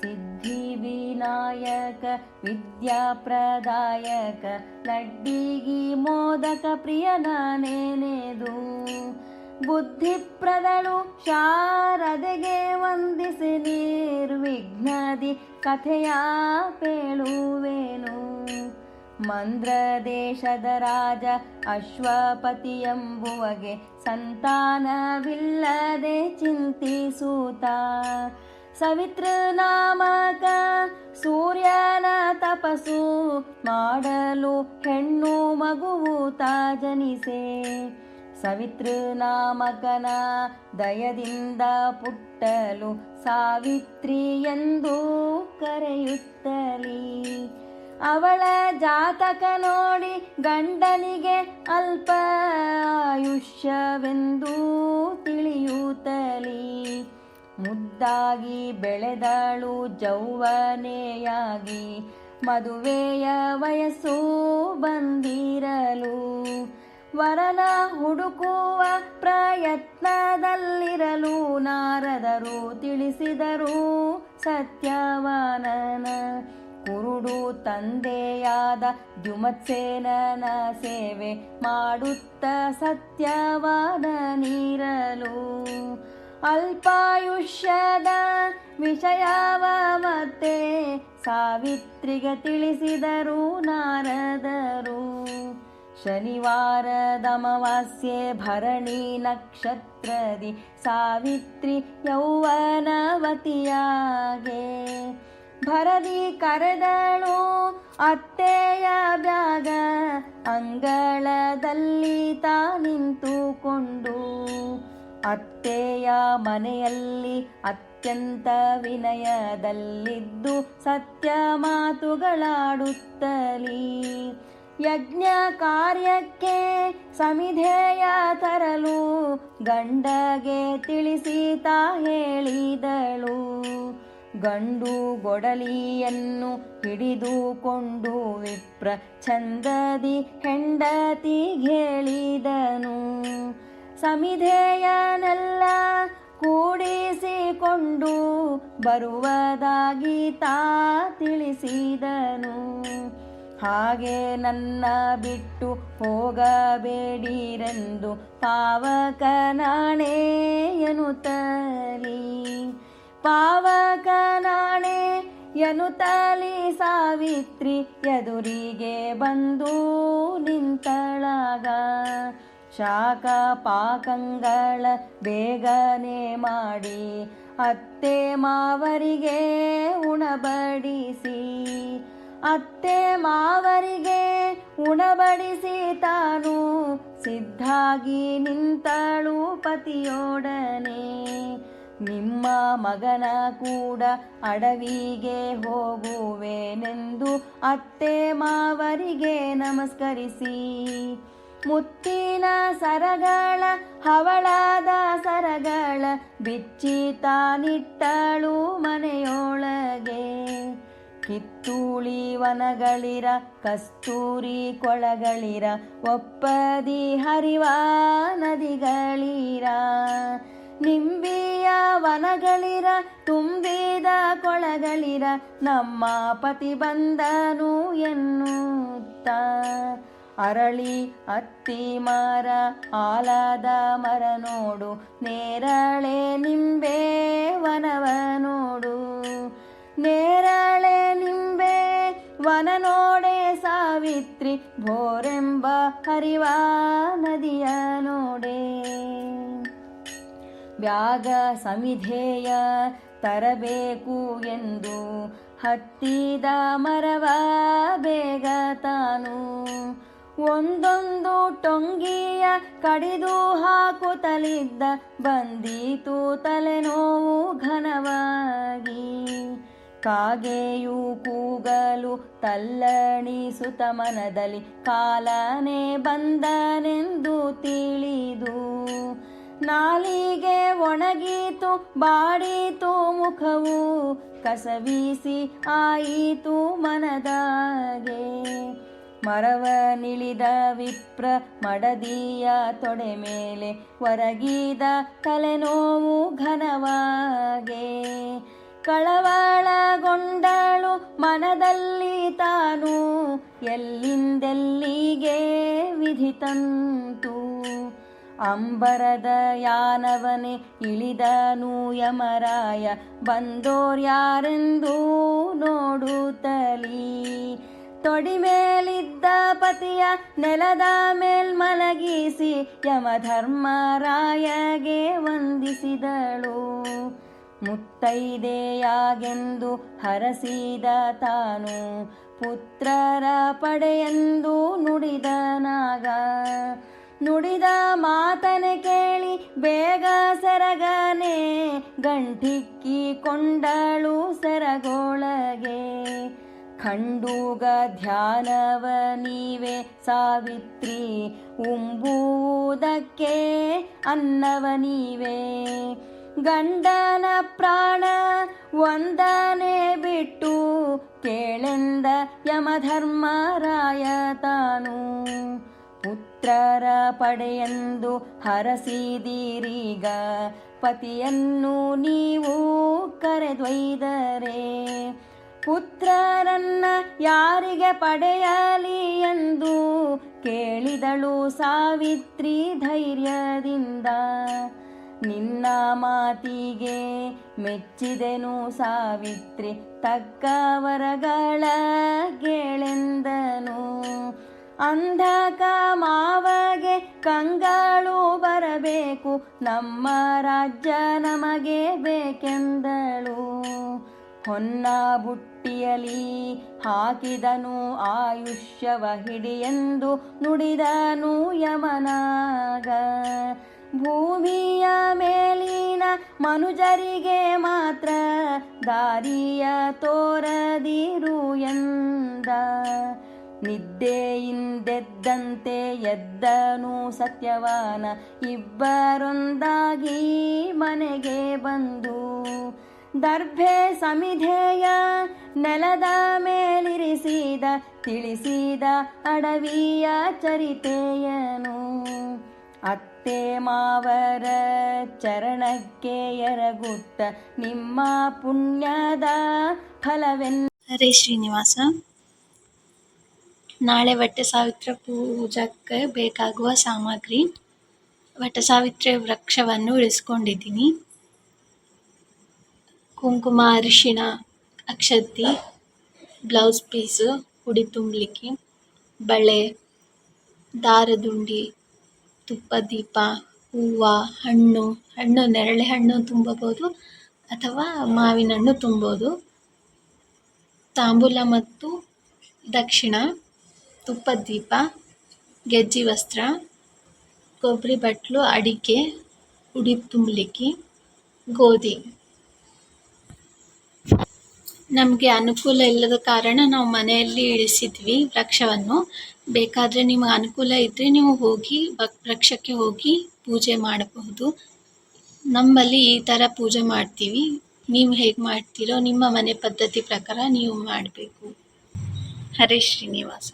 ಸಿದ್ಧಿವಿನಾಯಕ ವಿದ್ಯಾಪ್ರದಾಯಕ ಲಡ್ಡಿಗಿ ಮೋದಕ ಪ್ರಿಯನಾನೇನೆದು ಬುದ್ಧಿಪ್ರದಳು ಶಾರದೆಗೆ ವಂದಿಸಿ ನಿರ್ವಿಘ್ನದಿ ಕಥೆಯ ಪೇಳುವೇನು. ಮಂದ್ರ ದೇಶದ ರಾಜ ಅಶ್ವಪತಿ ಎಂಬುವಗೆ ಸಂತಾನವಿಲ್ಲದೆ ಚಿಂತಿಸೂತ ಸವಿತೃನಾಮಕ ಸೂರ್ಯನ ತಪಸ್ಸು ಮಾಡಲು ಹೆಣ್ಣು ಮಗುವೂತ ಜನಿಸೆ ಸವಿತೃನಾಮಕನ ದಯದಿಂದ ಪುಟ್ಟಲು ಸಾವಿತ್ರಿ ಎಂದು ಕರೆಯುತ್ತಲಿ ಅವಳ ಜಾತಕ ನೋಡಿ ಗಂಡನಿಗೆ ಅಲ್ಪ ಆಯುಷ್ಯವೆಂದು ತಿಳಿಯುತ್ತಲಿ. ಮುದ್ದಾಗಿ ಬೆಳೆದಳು ಜೌವನೆಯಾಗಿ ಮದುವೆಯ ವಯಸ್ಸು ಬಂದಿರಲು. ವರನ ಹುಡುಕುವ ಪ್ರಯತ್ನದಲ್ಲಿರಲು ನಾರದರು ತಿಳಿಸಿದರು ಸತ್ಯವಾನನ ಕುರುಡು ತಂದೆಯಾದ ದ್ಯುಮತ್ಸೇನನ ಸೇವೆ ಮಾಡುತ್ತ ಸತ್ಯವಾದ ನೀರಲು ಅಲ್ಪಾಯುಷ್ಯದ ವಿಷಯವ ಮತ್ತೆ ಸಾವಿತ್ರಿಗೆ ತಿಳಿಸಿದರು ನಾರದರು. ಶನಿವಾರ ಅಮಾವಾಸ್ಯೆ ಭರಣಿ ನಕ್ಷತ್ರದಿ ಸಾವಿತ್ರಿ ಯೌವನವತಿಯಾಗೆ. ಭರದಿ ಕರೆದಳು ಅತ್ತೆಯ ಬ್ಯಾಗ. ಅಂಗಳದಲ್ಲಿ ತಾ ನಿಂತುಕೊಂಡು ಅತ್ತೆಯ ಮನೆಯಲ್ಲಿ ಅತ್ಯಂತ ವಿನಯದಲ್ಲಿದ್ದು ಸತ್ಯ ಮಾತುಗಳಾಡುತ್ತಲೀ. ಯಜ್ಞ ಕಾರ್ಯಕ್ಕೆ ಸಮಿಧೇಯ ತರಲು ಗಂಡಗೆ ತಿಳಿಸಿತಾ ಹೇಳಿದಳು. ಗಂಡು ಗೊಡಲಿಯನ್ನು ಹಿಡಿದುಕೊಂಡು ವಿಪ್ರ ಚಂದದಿ ಹೆಂಡತಿ ಹೇಳಿದನು ಸಮಿಧೇಯನೆಲ್ಲ ಕೂಡಿಸಿಕೊಂಡು ಬರುವುದಾಗಿ ತಾ ತಿಳಿಸಿದನು. ಹಾಗೆ ನನ್ನ ಬಿಟ್ಟು ಹೋಗಬೇಡಿರೆಂದು ಪಾವಕ ನಾಣೇಯನು ಎನ್ನುತ್ತಲಿ. ಪಾವಕ ಯನು ತಲಿ ಸಾವಿತ್ರಿ ಎದುರಿಗೆ ಬಂದು ನಿಂತಳಾಗ. ಶಾಖ ಪಾಕಂಗಳ ಬೇಗನೆ ಮಾಡಿ ಅತ್ತೆ ಮಾವರಿಗೆ ಉಣಬಡಿಸಿ. ಅತ್ತೆ ಮಾವರಿಗೆ ಉಣಬಡಿಸಿ ತಾನು ಸಿದ್ಧಾಗಿ ನಿಂತಳು ಪತಿಯೊಡನೆ. ನಿಮ್ಮ ಮಗನ ಕೂಡ ಅಡವಿಗೆ ಹೋಗುವೆನೆಂದು ಅತ್ತೆ ಮಾವರಿಗೆ ನಮಸ್ಕರಿಸಿ. ಮುತ್ತಿನ ಸರಗಳ ಹವಳಾದ ಸರಗಳ ಬಿಚ್ಚಿ ತಾನಿಟ್ಟಳು ಮನೆಯೊಳಗೆ. ಕಿತ್ತೂಳಿ ವನಗಳಿರ, ಕಸ್ತೂರಿ ಕೊಳಗಳಿರ, ಒಪ್ಪದಿ ಹರಿವಾ ನದಿಗಳಿರ. ನಿಂಬಿಯ ವನಗಳಿರ, ತುಂಬಿದ ಕೊಳಗಳಿರ, ನಮ್ಮ ಪತಿ ಬಂದನು ಎನ್ನುತ್ತ. ಅರಳಿ ಅತ್ತಿ ಮರ, ಆಲಾದ ಮರ ನೋಡು, ನೇರಳೆ ನಿಂಬೆ ವನವ ನೋಡು. ನೇರಳೆ ನಿಂಬೆ ವನ ನೋಡೆ ಸಾವಿತ್ರಿ, ಭೋರೆಂಬ ಹರಿವ ನದಿಯ ನೋಡೆ. ವ್ಯಾಗ ಸಮಿಧೇಯ ತರಬೇಕು ಎಂದು ಹತ್ತಿದ ಮರವ ಬೇಗ ತಾನು. ಒಂದೊಂದು ಟೊಂಗಿಯ ಕಡಿದು ಹಾಕುತ್ತಲಿದ್ದ ಬಂದೀತು ತಲೆನೋವು ಘನವಾಗಿ. ಕಾಗೆಯು ಕೂಗಲು ತಲ್ಲಣಿಸುತ್ತ ಮನದಲ್ಲಿ ಕಾಲನೆ ಬಂದನೆಂದು ತಿಳಿದು ನಾಲಿಗೆ ಒಣಗೀತು, ಬಾಡೀತು ಮುಖವು, ಕಸವೀಸಿ ಆಯಿತು ಮನದಾಗೆ. ಮರವ ನಿಳಿದ ವಿಪ್ರ ಮಡದಿಯ ತೊಡೆ ಮೇಲೆ ಒರಗಿದ ತಲೆನೋವು ಘನವಾಗೆ. ಕಳವಳಗೊಂಡಳು ಮನದಲ್ಲಿ ತಾನು, ಎಲ್ಲಿಂದೆಲ್ಲಿಗೆ ವಿಧಿ ತಂತು ಅಂಬರದ ಯಾನವನೇ ಇಳಿದನು ಯಮರಾಯ ಬಂದೋರ್ಯಾರೆಂದು ನೋಡುತ್ತಲೀ? ತೊಡಿ ಮೇಲಿದ್ದ ಪತಿಯ ನೆಲದ ಮೇಲ್ ಮಲಗಿಸಿ, ಯಮಧರ್ಮರಾಯಗೆ ವಂದಿಸಿದಳು. ಮುತ್ತೈದೆಯಾಗೆಂದು ಹರಸಿದ ತಾನು, ಪುತ್ರರ ಪಡೆಯೆಂದು ನುಡಿದನಾಗ ನುಡಿದ ಮಾತನೆ ಕೇಳಿ ಬೇಗ ಸರಗನೆ ಗಂಟಿಕ್ಕಿ ಕೊಂಡಳು ಸೆರಗೊಳಗೆ. ಖಂಡೂಗ ಧ್ಯಾನವ ನೀವೇ ಸಾವಿತ್ರಿ ಉಂಬುವುದಕ್ಕೆ ಅನ್ನವ ನೀವೇ. ಗಂಡನ ಪ್ರಾಣ ಒಂದನೆ ಬಿಟ್ಟು ಕೇಳೆಂದ ಯಮಧರ್ಮರಾಯ ತಾನು. ಪುತ್ರರ ಪಡೆಯೆಂದು ಹರಸಿದೀರೀಗ. ಪತಿಯನ್ನು ನೀವು ಕರೆದೊಯ್ದರೆ ಪುತ್ರರನ್ನ ಯಾರಿಗೆ ಪಡೆಯಲಿ ಎಂದು ಕೇಳಿದಳು ಸಾವಿತ್ರಿ ಧೈರ್ಯದಿಂದ. ನಿನ್ನ ಮಾತಿಗೆ ಮೆಚ್ಚಿದೆನು ಸಾವಿತ್ರಿ ತಕ್ಕವರಗಳ ಗೆಳೆಂದನು ಅಂಧಕ ಮಾವಗೆ ಕಂಗಳು ಬರಬೇಕು. ನಮ್ಮ ರಾಜ್ಯ ನಮಗೆ ಬೇಕೆಂದಳು. ಹೊನ್ನ ಬುಟ್ಟಿಯಲಿ ಹಾಕಿದನು ಆಯುಷ್ಯವ ಹಿಡಿಯೆಂದು ನುಡಿದನು ಯಮನಾಗ. ಭೂಮಿಯ ಮೇಲಿನ ಮನುಜರಿಗೆ ಮಾತ್ರ ದಾರಿಯ ತೋರದಿರು ಎಂದ. ನಿದ್ದೆಯಿಂದೆದ್ದಂತೆ ಎದ್ದನು ಸತ್ಯವಾನ. ಇಬ್ಬರೊಂದಾಗಿ ಮನೆಗೆ ಬಂದು ದರ್ಭೆ ಸಮಿಧೆಯ ನೆಲದ ಮೇಲಿರಿಸಿದ, ತಿಳಿಸಿದ ಅಡವಿಯ ಚರಿತೆಯನು. ಅತ್ತೆ ಮಾವರ ಚರಣಕ್ಕೆ ಎರಗುತ್ತ, ನಿಮ್ಮ ಪುಣ್ಯದ ಫಲವೆನ್ ಶ್ರೀನಿವಾಸ. ನಾಳೆ ವಟ್ಟ ಸಾವಿತ್ರ ಪೂಜಕ್ಕೆ ಬೇಕಾಗುವ ಸಾಮಗ್ರಿ ವಟ್ಟ ಸಾವಿತ್ರಿ ವೃಕ್ಷವನ್ನು ಇಳಿಸ್ಕೊಂಡಿದ್ದೀನಿ ಕುಂಕುಮ, ಅರಿಶಿಣ, ಅಕ್ಷತಿ, ಬ್ಲೌಸ್ ಪೀಸು, ಉಡಿ ತುಂಬಲಿಕ್ಕೆ, ಬಳೆ, ದಾರದುಂಡಿ, ತುಪ್ಪ, ದೀಪ, ಹೂವು, ಹಣ್ಣು ಹಣ್ಣು, ನೆರಳೆ ಹಣ್ಣು ತುಂಬಬಹುದು ಅಥವಾ ಮಾವಿನ ಹಣ್ಣು ತುಂಬೋದು ತಾಂಬೂಲ ಮತ್ತು ದಕ್ಷಿಣ. ತುಪ್ಪದ ದೀಪ ಗೆಜ್ಜಿ ವಸ್ತ್ರ, ಕೊಬ್ಬರಿ ಬಟ್ಲು, ಅಡಿಕೆ ಉಡಿ ತುಂಬಲಿಕ್ಕೆ, ಗೋಧಿ. ನಮಗೆ ಅನುಕೂಲ ಇಲ್ಲದ ಕಾರಣ ನಾವು ಮನೆಯಲ್ಲಿ ಇಳಿಸಿದ್ವಿ ವೃಕ್ಷವನ್ನು. ಬೇಕಾದರೆ ನಿಮಗೆ ಅನುಕೂಲ ಇದ್ದರೆ ನೀವು ಹೋಗಿ ವಕ್- ವೃಕ್ಷಕ್ಕೆ ಹೋಗಿ ಪೂಜೆ ಮಾಡಬಹುದು. ನಮ್ಮಲ್ಲಿ ಈ ಥರ ಪೂಜೆ ಮಾಡ್ತೀವಿ. ನೀವು ಹೇಗೆ ಮಾಡ್ತೀರೋ ನಿಮ್ಮ ಮನೆ ಪದ್ಧತಿ ಪ್ರಕಾರ ನೀವು ಮಾಡಬೇಕು. ಹರೇ ಶ್ರೀನಿವಾಸ.